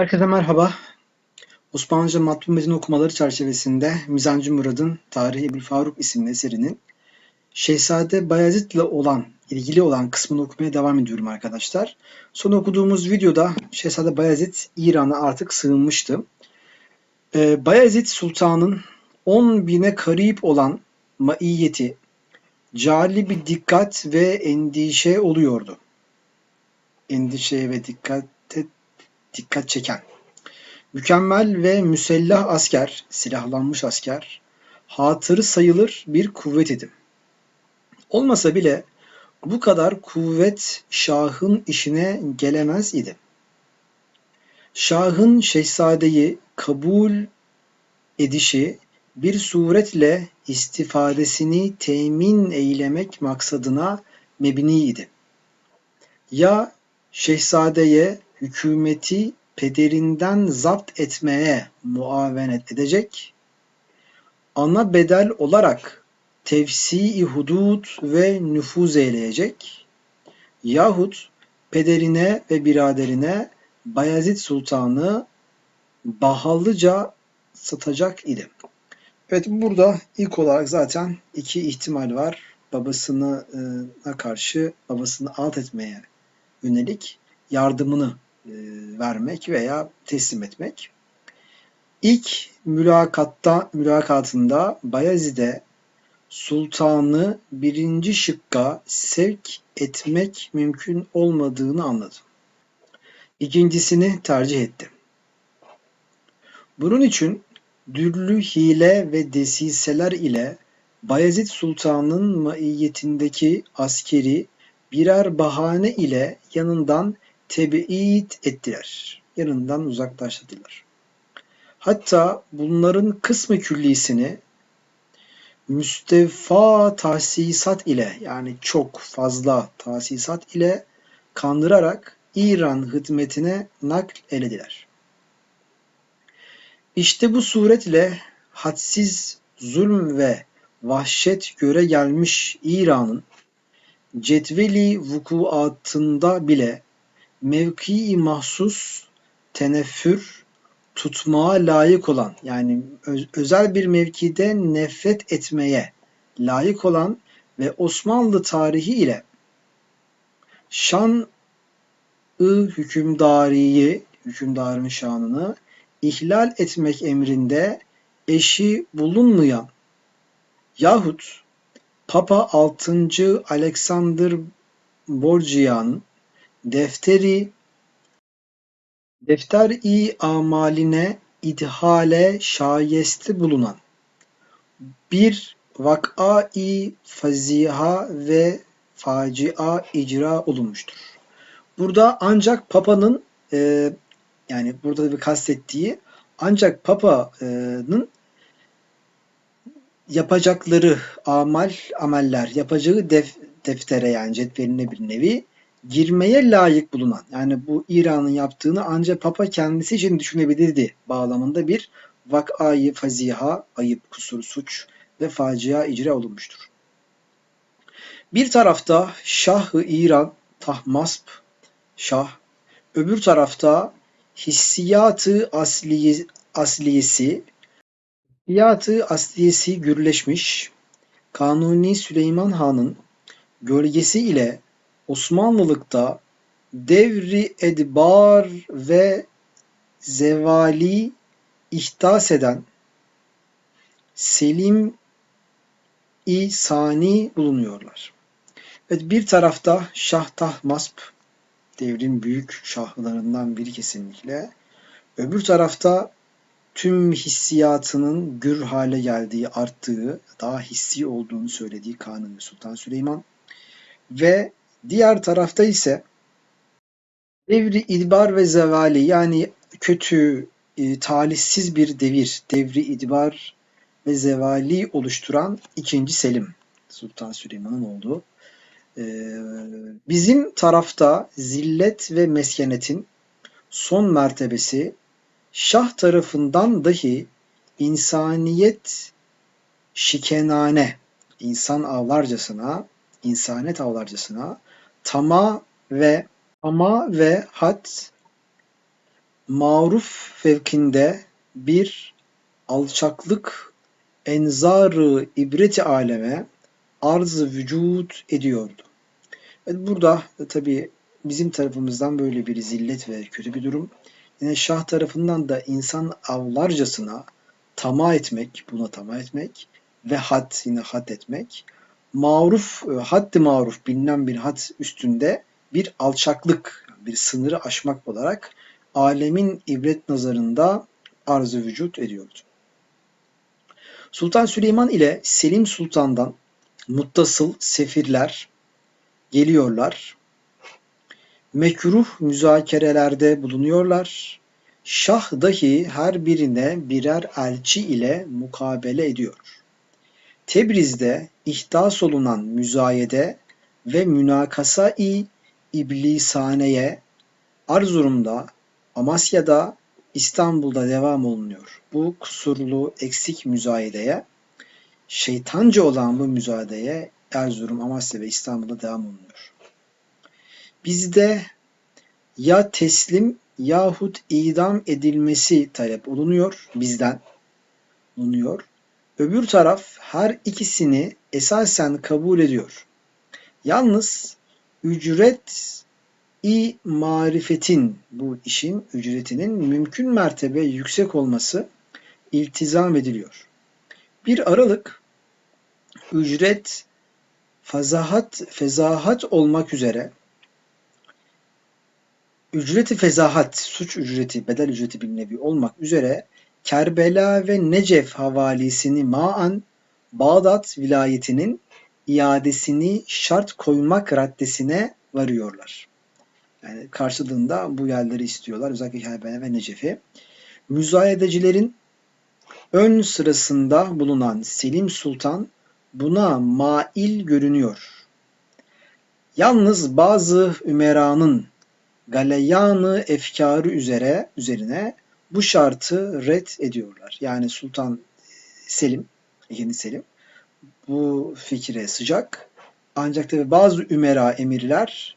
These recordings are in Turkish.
Herkese merhaba. Osmanlıca matbu metin okumaları çerçevesinde Mizancı Murad'ın Tarihi Ebu Faruk isimli eserinin Şehzade Bayezid ile olan, ilgili olan kısmını okumaya devam ediyorum arkadaşlar. Son okuduğumuz videoda Şehzade Bayezid İran'a artık sığınmıştı. Ee, Bayezid Sultan'ın 10 bine karip olan maiyeti cali bir dikkat ve endişe oluyordu. Endişe ve dikkate dikkat çeken. Mükemmel ve müsellah asker, silahlanmış asker, hatırı sayılır bir kuvvet idim. Olmasa bile bu kadar kuvvet Şah'ın işine gelemez idi. Şah'ın şehzadeyi kabul edişi bir suretle istifadesini temin eylemek maksadına mebni idi. Ya şehzadeye hükümeti pederinden zapt etmeye muavenet edecek, ana bedel olarak tevsi-i hudud ve nüfuz eyleyecek yahut pederine ve biraderine Bayezid Sultan'ı bahalıca satacak idi. Evet burada ilk olarak zaten iki ihtimal var. Babasına karşı babasını alt etmeye yönelik yardımını e, vermek veya teslim etmek. İlk mülakatta mülakatında Bayezid'e sultanı birinci şıkka sevk etmek mümkün olmadığını anladı. İkincisini tercih etti. Bunun için dürlü hile ve desiseler ile Bayezid Sultan'ın maiyetindeki askeri birer bahane ile yanından tebiit ettiler. Yanından uzaklaştırdılar. Hatta bunların kısmı küllisini müstefa tahsisat ile yani çok fazla tahsisat ile kandırarak İran hizmetine nakl elediler. İşte bu suretle hadsiz zulm ve vahşet göre gelmiş İran'ın cetveli vukuatında bile mevki mahsus teneffür tutmaya layık olan yani özel bir mevkide nefret etmeye layık olan ve Osmanlı tarihi ile şan-ı hükümdariyi, hükümdarın şanını ihlal etmek emrinde eşi bulunmayan yahut Papa 6. Alexander Borgia'nın defteri defter-i amaline idhale şayeste bulunan bir vak'a-i faziha ve facia icra olunmuştur. Burada ancak Papa'nın e, yani burada bir kastettiği ancak Papa'nın yapacakları amal ameller yapacağı def, deftere yani cetveline bir nevi girmeye layık bulunan yani bu İran'ın yaptığını ancak Papa kendisi için düşünebilirdi bağlamında bir vakayı faziha, ayıp, kusur, suç ve facia icra olunmuştur. Bir tarafta Şah-ı İran Tahmasp Şah, öbür tarafta hissiyatı asliye, asliyesi hissiyatı asliyesi gürleşmiş Kanuni Süleyman Han'ın gölgesi ile Osmanlılıkta devri edbar ve zevali ihdas eden Selim-i Sani bulunuyorlar. Evet bir tarafta Şah Tahmasp devrin büyük şahlarından biri kesinlikle. Öbür tarafta tüm hissiyatının gür hale geldiği, arttığı, daha hissi olduğunu söylediği Kanuni Sultan Süleyman ve Diğer tarafta ise devri idbar ve zevali yani kötü, e, talihsiz bir devir, devri idbar ve zevali oluşturan ikinci Selim Sultan Süleyman'ın olduğu. E, bizim tarafta zillet ve meskenetin son mertebesi Şah tarafından dahi insaniyet şikenane, insan avlarcasına, insanet avlarcasına Tama ve ama ve had maruf fevkinde bir alçaklık enzarı ibreti aleme arz vücut ediyordu. Evet, burada tabi bizim tarafımızdan böyle bir zillet ve kötü bir durum. Yine Şah tarafından da insan avlarcasına tamah etmek, buna tamah etmek ve had yine had etmek. Maruf, e, haddi maruf bilinen bir had üstünde bir alçaklık, bir sınırı aşmak olarak alemin ibret nazarında arz vücut ediyordu. Sultan Süleyman ile Selim Sultan'dan muttasıl sefirler geliyorlar. Mekruh müzakerelerde bulunuyorlar. Şah dahi her birine birer elçi ile mukabele ediyor. Tebriz'de ihdas olunan müzayede ve münakasa-i iblisaneye Erzurum'da, Amasya'da, İstanbul'da devam olunuyor. Bu kusurlu, eksik müzayedeye, şeytanca olan bu müzayedeye Erzurum, Amasya ve İstanbul'da devam olunuyor. Bizde ya teslim yahut idam edilmesi talep olunuyor bizden olunuyor. Öbür taraf her ikisini esasen kabul ediyor. Yalnız ücret i marifetin bu işin ücretinin mümkün mertebe yüksek olması iltizam ediliyor. Bir aralık ücret fazahat fezahat olmak üzere ücreti fezahat, suç ücreti, bedel ücreti bir nevi olmak üzere Kerbela ve Necef havalisini maan Bağdat vilayetinin iadesini şart koymak raddesine varıyorlar. Yani karşılığında bu yerleri istiyorlar. Özellikle Kerbela ve Necef'i. Müzayedecilerin ön sırasında bulunan Selim Sultan buna mail görünüyor. Yalnız bazı ümeranın galeyanı efkarı üzere üzerine bu şartı red ediyorlar. Yani Sultan Selim, yeni Selim bu fikire sıcak. Ancak tabi bazı ümera emirler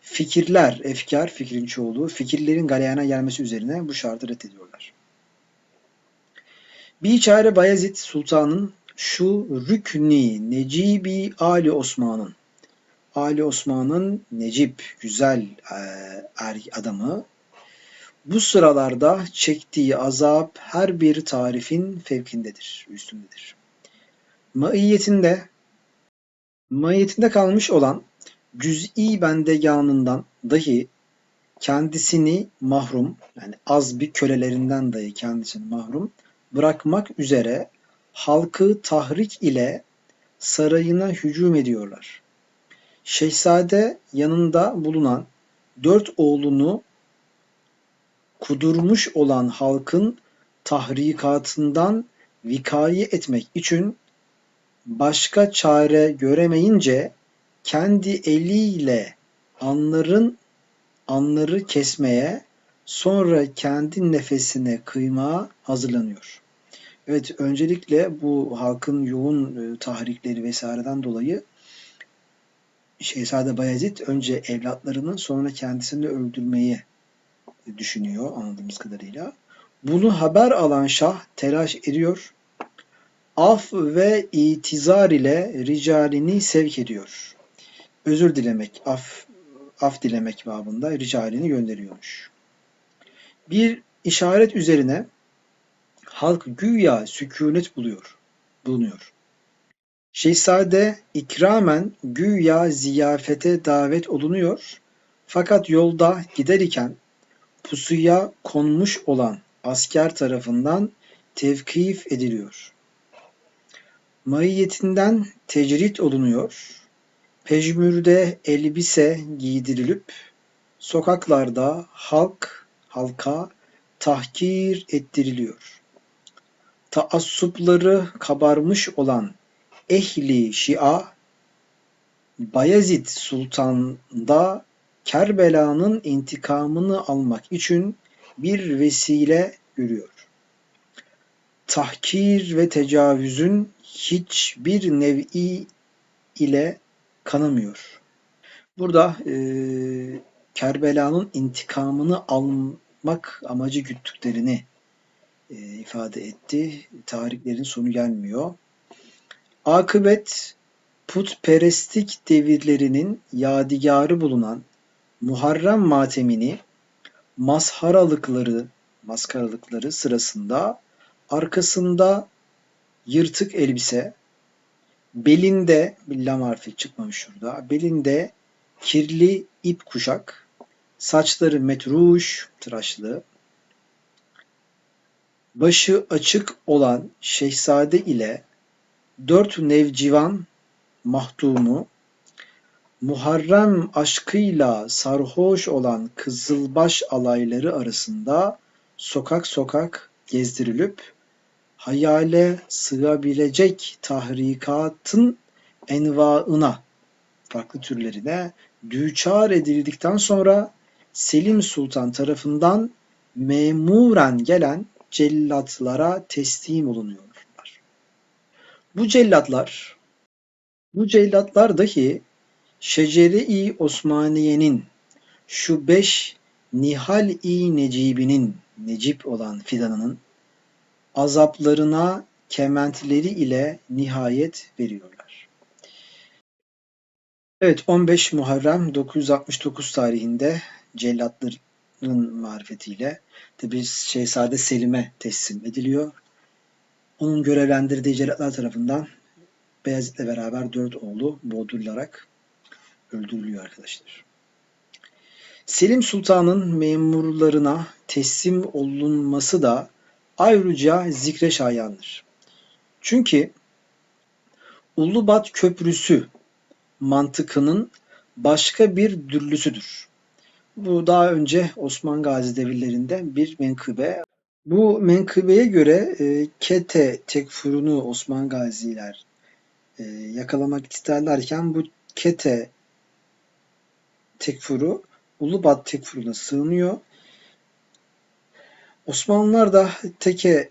fikirler, efkar, fikrin çoğulu, fikirlerin galeyana gelmesi üzerine bu şartı reddediyorlar. Biçare Bayezid Sultan'ın şu rükni Necibi Ali Osman'ın Ali Osman'ın Necip güzel e, er adamı bu sıralarda çektiği azap her bir tarifin fevkindedir, üstündedir. Maiyetinde maiyetinde kalmış olan cüz'i bendeganından dahi kendisini mahrum yani az bir kölelerinden dahi kendisini mahrum bırakmak üzere halkı tahrik ile sarayına hücum ediyorlar. Şehzade yanında bulunan dört oğlunu kudurmuş olan halkın tahrikatından vikaye etmek için başka çare göremeyince kendi eliyle anların anları kesmeye sonra kendi nefesine kıymaya hazırlanıyor. Evet öncelikle bu halkın yoğun e, tahrikleri vesaireden dolayı Şehzade Bayezid önce evlatlarını sonra kendisini öldürmeyi düşünüyor anladığımız kadarıyla. Bunu haber alan Şah telaş ediyor. Af ve itizar ile ricalini sevk ediyor. Özür dilemek, af, af dilemek babında ricalini gönderiyormuş. Bir işaret üzerine halk güya sükunet buluyor, bulunuyor. Şehzade ikramen güya ziyafete davet olunuyor fakat yolda gider iken pusuya konmuş olan asker tarafından tevkif ediliyor. Maiyetinden tecrit olunuyor. Pejmürde elbise giydirilip sokaklarda halk halka tahkir ettiriliyor. Taassupları kabarmış olan ehli şia Bayezid Sultan'da Kerbela'nın intikamını almak için bir vesile görüyor. Tahkir ve tecavüzün hiçbir nevi ile kanamıyor. Burada e, Kerbela'nın intikamını yapmak amacı güttüklerini e, ifade etti. Tarihlerin sonu gelmiyor. Akıbet putperestlik devirlerinin yadigarı bulunan Muharrem matemini mazharalıkları maskaralıkları sırasında arkasında yırtık elbise, belinde bir lam harfi çıkmamış şurada. Belinde kirli ip kuşak, saçları metruş, tıraşlı, başı açık olan şehzade ile dört nevcivan mahdumu, Muharrem aşkıyla sarhoş olan kızılbaş alayları arasında sokak sokak gezdirilip hayale sığabilecek tahrikatın envaına, farklı türlerine düçar edildikten sonra Selim Sultan tarafından memuren gelen cellatlara teslim olunuyorlar. Bu cellatlar bu cellatlar dahi Şecere-i Osmaniye'nin şu beş Nihal-i Necibinin Necip olan fidanının azaplarına kementleri ile nihayet veriyorlar. Evet 15 Muharrem 969 tarihinde cellatların marifetiyle tabi Şehzade Selim'e teslim ediliyor. Onun görevlendirdiği cellatlar tarafından Beyazıt'le beraber dört oğlu boğdurularak öldürülüyor arkadaşlar. Selim Sultan'ın memurlarına teslim olunması da ayrıca zikre şayandır. Çünkü Ulubat Köprüsü mantıkının başka bir dürlüsüdür. Bu daha önce Osman Gazi devirlerinde bir menkıbe. Bu menkıbeye göre e, Kete tekfurunu Osman Gaziler e, yakalamak isterlerken bu Kete tekfuru Ulubat tekfuruna sığınıyor. Osmanlılar da teke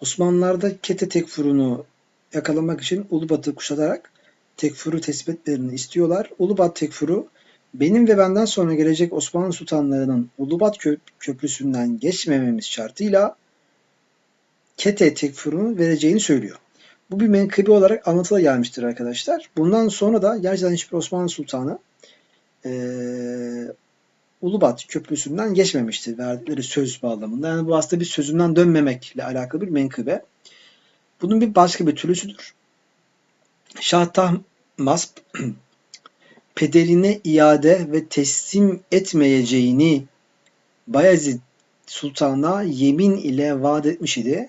Osmanlılar da Kete tekfurunu yakalamak için Ulubat'ı kuşatarak tekfuru tespit istiyorlar. Ulubat tekfuru benim ve benden sonra gelecek Osmanlı sultanlarının Ulubat köprüsünden geçmememiz şartıyla Kete tekfurunu vereceğini söylüyor. Bu bir menkıbe olarak anlatıla gelmiştir arkadaşlar. Bundan sonra da gerçekten hiçbir Osmanlı sultanı e, Ulubat Köprüsü'nden geçmemiştir verdikleri söz bağlamında. Yani bu aslında bir sözünden dönmemekle alakalı bir menkıbe. Bunun bir başka bir türlüsüdür. Şah Tahmasp pederine iade ve teslim etmeyeceğini Bayezid Sultan'a yemin ile vaat etmiş idi.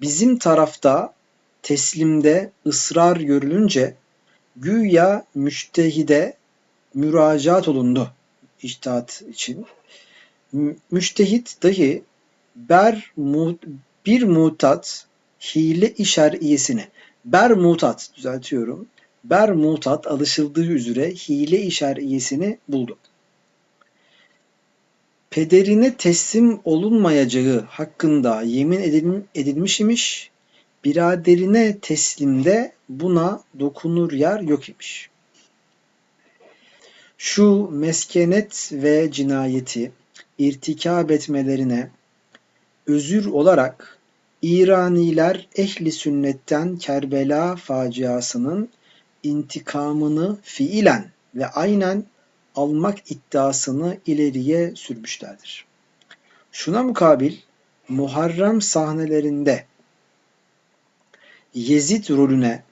Bizim tarafta teslimde ısrar görülünce güya müştehide müracaat olundu içtihat için. Müştehit dahi ber bir mutat hile işer iyesini ber mutat düzeltiyorum. Ber mutat alışıldığı üzere hile işer iyesini buldu. Pederine teslim olunmayacağı hakkında yemin edilmiş imiş, biraderine teslimde buna dokunur yer yok imiş. Şu meskenet ve cinayeti irtikab etmelerine özür olarak İraniler ehli sünnetten Kerbela faciasının intikamını fiilen ve aynen almak iddiasını ileriye sürmüşlerdir. Şuna mukabil Muharrem sahnelerinde Yezid rolüne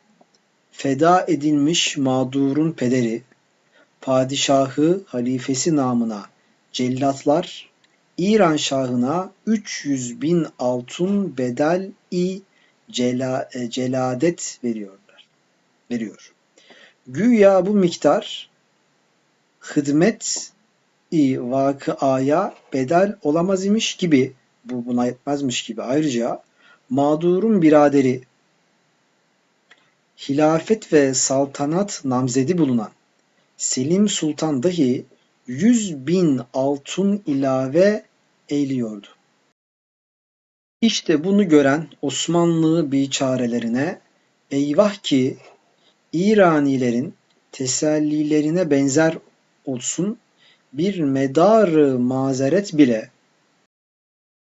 feda edilmiş mağdurun pederi padişahı halifesi namına cellatlar İran şahına 300 bin altın bedel-i cela, e, celadet veriyorlar. Veriyor. Güya bu miktar hizmet i vakıaya bedel olamaz imiş gibi bu buna yetmezmiş gibi ayrıca mağdurun biraderi hilafet ve saltanat namzedi bulunan Selim Sultan dahi yüz bin altın ilave eyliyordu. İşte bunu gören Osmanlı biçarelerine eyvah ki İranilerin tesellilerine benzer olsun bir medarı mazeret bile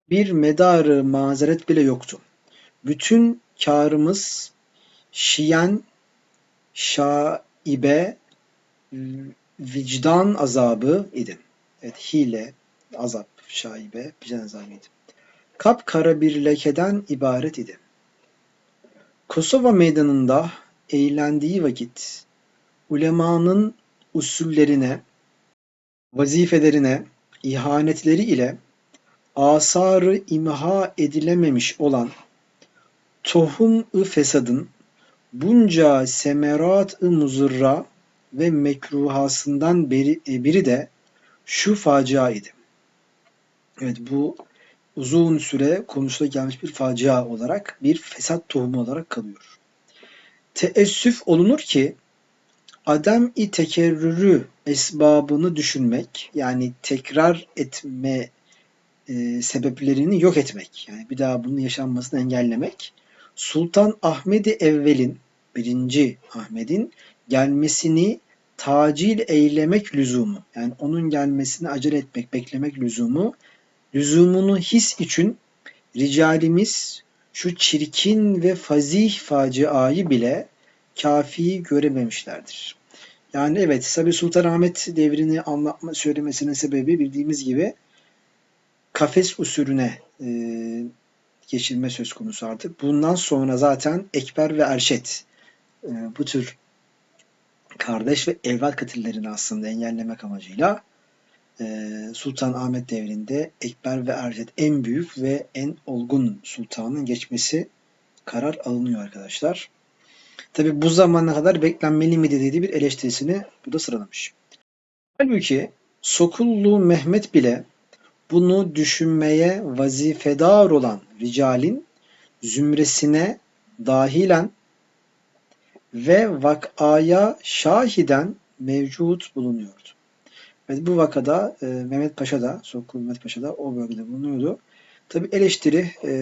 bir medarı mazeret bile yoktu. Bütün kârımız şiyen, şaibe, vicdan azabı idi. Evet, hile, azap, şaibe, vicdan azabıydı. Kapkara bir lekeden ibaret idi. Kosova meydanında eğlendiği vakit ulemanın usullerine, vazifelerine, ihanetleri ile asarı imha edilememiş olan tohum-ı fesadın bunca semerat-ı muzırra ve mekruhasından biri, e, biri de şu facia idi. Evet bu uzun süre konusuna gelmiş bir facia olarak bir fesat tohumu olarak kalıyor. Teessüf olunur ki adem-i tekerrürü esbabını düşünmek yani tekrar etme e, sebeplerini yok etmek yani bir daha bunun yaşanmasını engellemek Sultan Ahmedi Evvel'in birinci Ahmet'in gelmesini tacil eylemek lüzumu yani onun gelmesini acele etmek beklemek lüzumu lüzumunu his için ricalimiz şu çirkin ve fazih faciayı bile kafi görememişlerdir. Yani evet Sabi Sultanahmet devrini anlatma söylemesinin sebebi bildiğimiz gibi kafes usulüne e, geçilme söz konusu artık. Bundan sonra zaten Ekber ve Erşet e, bu tür kardeş ve evlat katillerini aslında engellemek amacıyla e, Sultan Ahmet devrinde Ekber ve Erşet en büyük ve en olgun sultanın geçmesi karar alınıyor arkadaşlar. Tabi bu zamana kadar beklenmeli mi dediği bir eleştirisini bu da sıralamış. Halbuki Sokullu Mehmet bile bunu düşünmeye vazifedar olan ricalin zümresine dahilen ve vakaya şahiden mevcut bulunuyordu. Ve bu vakada e, Mehmet Paşa da, Sokul Mehmet Paşa da o bölgede bulunuyordu. Tabi eleştiri e,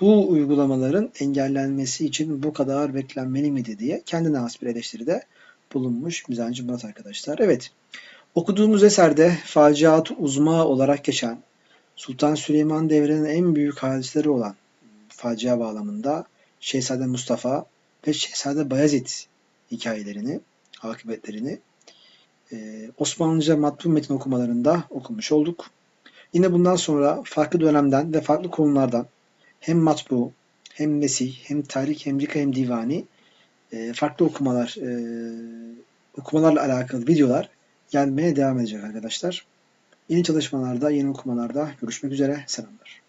bu uygulamaların engellenmesi için bu kadar beklenmeli miydi diye kendine has bir eleştiride bulunmuş Mizancı Murat arkadaşlar. Evet, okuduğumuz eserde faciat uzma olarak geçen Sultan Süleyman devrinin en büyük hadisleri olan facia bağlamında Şehzade Mustafa ve Şehzade Bayezid hikayelerini, akıbetlerini e, Osmanlıca matbu metin okumalarında okumuş olduk. Yine bundan sonra farklı dönemden ve farklı konulardan hem matbu, hem mesih, hem tarih, hem rika, hem divani e, farklı okumalar, e, okumalarla alakalı videolar gelmeye devam edecek arkadaşlar. Yeni çalışmalarda, yeni okumalarda görüşmek üzere. Selamlar.